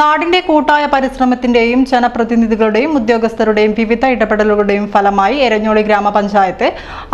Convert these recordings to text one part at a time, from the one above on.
നാടിന്റെ കൂട്ടായ പരിശ്രമത്തിന്റെയും ജനപ്രതിനിധികളുടെയും ഉദ്യോഗസ്ഥരുടെയും വിവിധ ഇടപെടലുകളുടെയും ഫലമായി എരഞ്ഞോളി ഗ്രാമപഞ്ചായത്ത്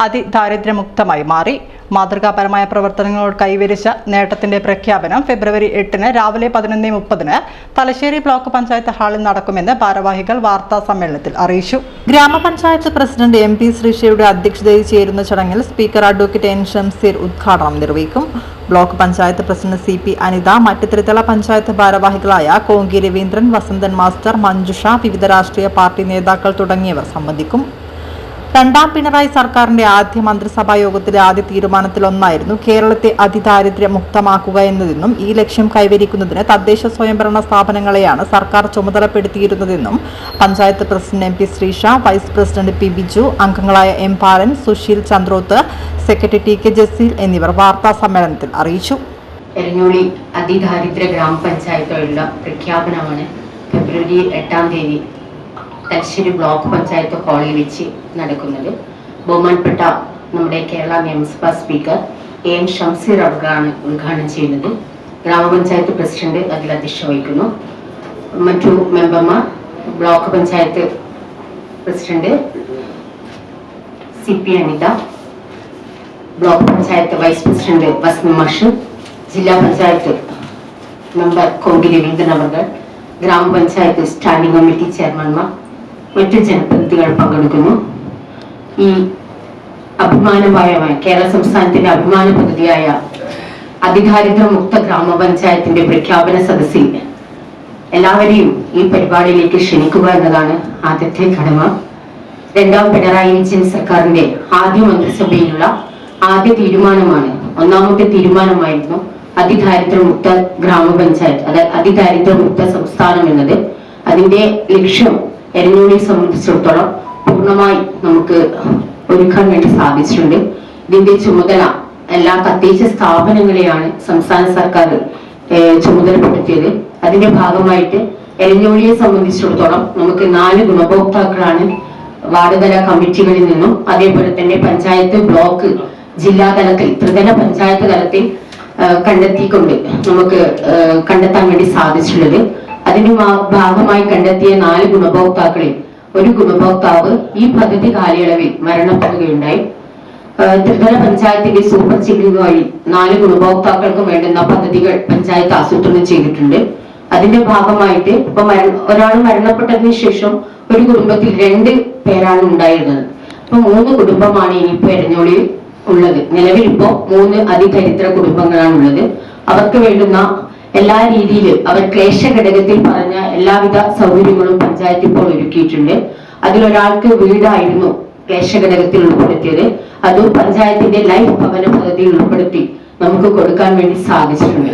അതിദാരിദ്ര്യമുക്തമായി മാറി. മാതൃകാപരമായ പ്രവർത്തനങ്ങൾ കൈവരിച്ച നേട്ടത്തിന്റെ പ്രഖ്യാപനം ഫെബ്രുവരി എട്ടിന് രാവിലെ പതിനൊന്ന് മുപ്പതിന് തലശ്ശേരി ബ്ലോക്ക് പഞ്ചായത്ത് ഹാളിൽ നടക്കുമെന്ന് ഭാരവാഹികൾ വാർത്താ സമ്മേളനത്തിൽ അറിയിച്ചു. ഗ്രാമപഞ്ചായത്ത് പ്രസിഡന്റ് എം പി ശ്രീഷയുടെ അധ്യക്ഷതയിൽ ചേരുന്ന ചടങ്ങിൽ സ്പീക്കർ അഡ്വക്കേറ്റ് എൻ ഷംസീർ ഉദ്ഘാടനം നിർവഹിക്കും. Block panchayat president C P Anitha മറ്റ് ത്രിതല പഞ്ചായത്ത് ഭാരവാഹികളായ കോങ്കി രവീന്ദ്രൻ വസന്തൻ മാസ്റ്റർ മഞ്ജുഷ വിവിധ രാഷ്ട്രീയ പാർട്ടി നേതാക്കൾ തുടങ്ങിയവർ സംബന്ധിക്കും. രണ്ടാം പിണറായി സർക്കാരിന്റെ ആദ്യ മന്ത്രിസഭാ യോഗത്തിലെ ആദ്യ തീരുമാനത്തിലൊന്നായിരുന്നു കേരളത്തെ അതിദാരിദ്ര്യ മുക്തമാക്കുക എന്നതെന്നും ഈ ലക്ഷ്യം കൈവരിക്കുന്നതിന് തദ്ദേശ സ്വയംഭരണ സ്ഥാപനങ്ങളെയാണ് സർക്കാർ ചുമതലപ്പെടുത്തിയിരുന്നതെന്നും panchayat president M P Sreesha vice president P Biju അംഗങ്ങളായ M Palan Susheel Chandroth secretary T K Jaseel എന്നിവർ വാർത്താ സമ്മേളനത്തിൽ അറിയിച്ചു. എരഞ്ഞോളി അതിദാരിദ്ര്യ ഗ്രാമപഞ്ചായത്തുകളുടെ പ്രഖ്യാപനമാണ് ഫെബ്രുവരി എട്ടാം തീയതി തലശ്ശേരി ബ്ലോക്ക് പഞ്ചായത്ത് ഹാളിൽ വെച്ച് നടക്കുന്നത് ബഹുമാനപ്പെട്ട നമ്മുടെ കേരള നിയമസഭാ സ്പീക്കർ എ എൻ ഷംസീർ അബ്ഗാണ് ഉദ്ഘാടനം ചെയ്യുന്നത്. ഗ്രാമപഞ്ചായത്ത് പ്രസിഡന്റ് അതിൽ അധ്യക്ഷ വഹിക്കുന്നു. മറ്റു മെമ്പർമാർ block panchayat president C P Anitha block panchayat vice president വസ്മി മഷ് ജില്ലാ പഞ്ചായത്ത് മെമ്പർ കൊങ്കി രവീന്ദ്രൻ ഗ്രാമപഞ്ചായത്ത് സ്റ്റാൻഡിംഗ് കമ്മിറ്റി ചെയർമാൻമാർ മറ്റു ജനപ്രതിനിധികൾ പങ്കെടുക്കുന്നു. ഈ അഭിമാനമായ കേരള സംസ്ഥാനത്തിന്റെ അഭിമാന പദ്ധതിയായ അതിദാരിദ്ര്യ മുക്ത ഗ്രാമപഞ്ചായത്തിന്റെ പ്രഖ്യാപന സദസ്സിൽ എല്ലാവരെയും ഈ പരിപാടിയിലേക്ക് ക്ഷണിക്കുക എന്നതാണ് ആദ്യത്തെ കടമ രണ്ടാം പിണറായി വിജയൻ സർക്കാരിന്റെ ആദ്യ മന്ത്രിസഭയിലുള്ള ആദ്യ തീരുമാനമാണ് ഒന്നാമത്തെ തീരുമാനമായിരുന്നു അതിദാരിദ്ര്യമുക്ത ഗ്രാമപഞ്ചായത്ത് അതായത് അതിദാരിദ്ര്യമുക്ത സംസ്ഥാനം എന്നത്. അതിന്റെ ലക്ഷ്യം എരഞ്ഞോളിയെ സംബന്ധിച്ചിടത്തോളം പൂർണമായി നമുക്ക് ഒരുക്കാൻ വേണ്ടി സാധിച്ചിട്ടുണ്ട്. ഇതിന്റെ ചുമതല എല്ലാ തദ്ദേശ സ്ഥാപനങ്ങളെയാണ് സംസ്ഥാന സർക്കാർ ചുമതലപ്പെടുത്തിയത്. അതിന്റെ ഭാഗമായിട്ട് എരഞ്ഞോളിയെ സംബന്ധിച്ചിടത്തോളം നമുക്ക് നാല് ഗുണഭോക്താക്കളാണ് വാർഡുതല കമ്മിറ്റികളിൽ നിന്നും അതേപോലെ തന്നെ പഞ്ചായത്ത് ബ്ലോക്ക് ജില്ലാ തലത്തിൽ ത്രിതല പഞ്ചായത്ത് തലത്തിൽ കണ്ടെത്തിക്കൊണ്ട് നമുക്ക് കണ്ടെത്താൻ വേണ്ടി സാധിച്ചിട്ടുള്ളത്. അതിന്റെ ഭാഗമായി കണ്ടെത്തിയ നാല് ഗുണഭോക്താക്കളിൽ ഒരു ഗുണഭോക്താവ് ഈ പദ്ധതി കാലയളവിൽ മരണപ്പെടുകയുണ്ടായി. ത്രിതല പഞ്ചായത്തിന്റെ സൂപ്പർ ചില്ലിംഗ് വഴി നാല് ഗുണഭോക്താക്കൾക്ക് വേണ്ടുന്ന പദ്ധതികൾ പഞ്ചായത്ത് ആസൂത്രണം ചെയ്തിട്ടുണ്ട്. അതിന്റെ ഭാഗമായിട്ട് ഇപ്പൊ ഒരാൾ മരണപ്പെട്ടതിന് ശേഷം ഒരു കുടുംബത്തിൽ രണ്ട് പേരാണ് ഉണ്ടായിരുന്നത്. അപ്പൊ മൂന്ന് കുടുംബമാണ് ഇനിയിപ്പോ പെരഞ്ഞോളിൽ ഉള്ളത്. നിലവിൽ ഇപ്പോ മൂന്ന് അതിദരിദ്ര കുടുംബങ്ങളാണ് ഉള്ളത് അവർക്ക് വേണ്ടുന്ന എല്ലാ രീതിയിലും അവർ ക്ലേശ ഘടകത്തിൽ പറഞ്ഞ എല്ലാവിധ സൗകര്യങ്ങളും പഞ്ചായത്ത് ഇപ്പോൾ ഒരുക്കിയിട്ടുണ്ട്. അതിലൊരാൾക്ക് വീടായിരുന്നു ക്ലേശ ഘടകത്തിൽ ഉൾപ്പെടുത്തിയത്. അതും പഞ്ചായത്തിന്റെ ലൈഫ് ഭവന പദ്ധതിയിൽ ഉൾപ്പെടുത്തി നമുക്ക് കൊടുക്കാൻ വേണ്ടി സാധിച്ചിട്ടുണ്ട്.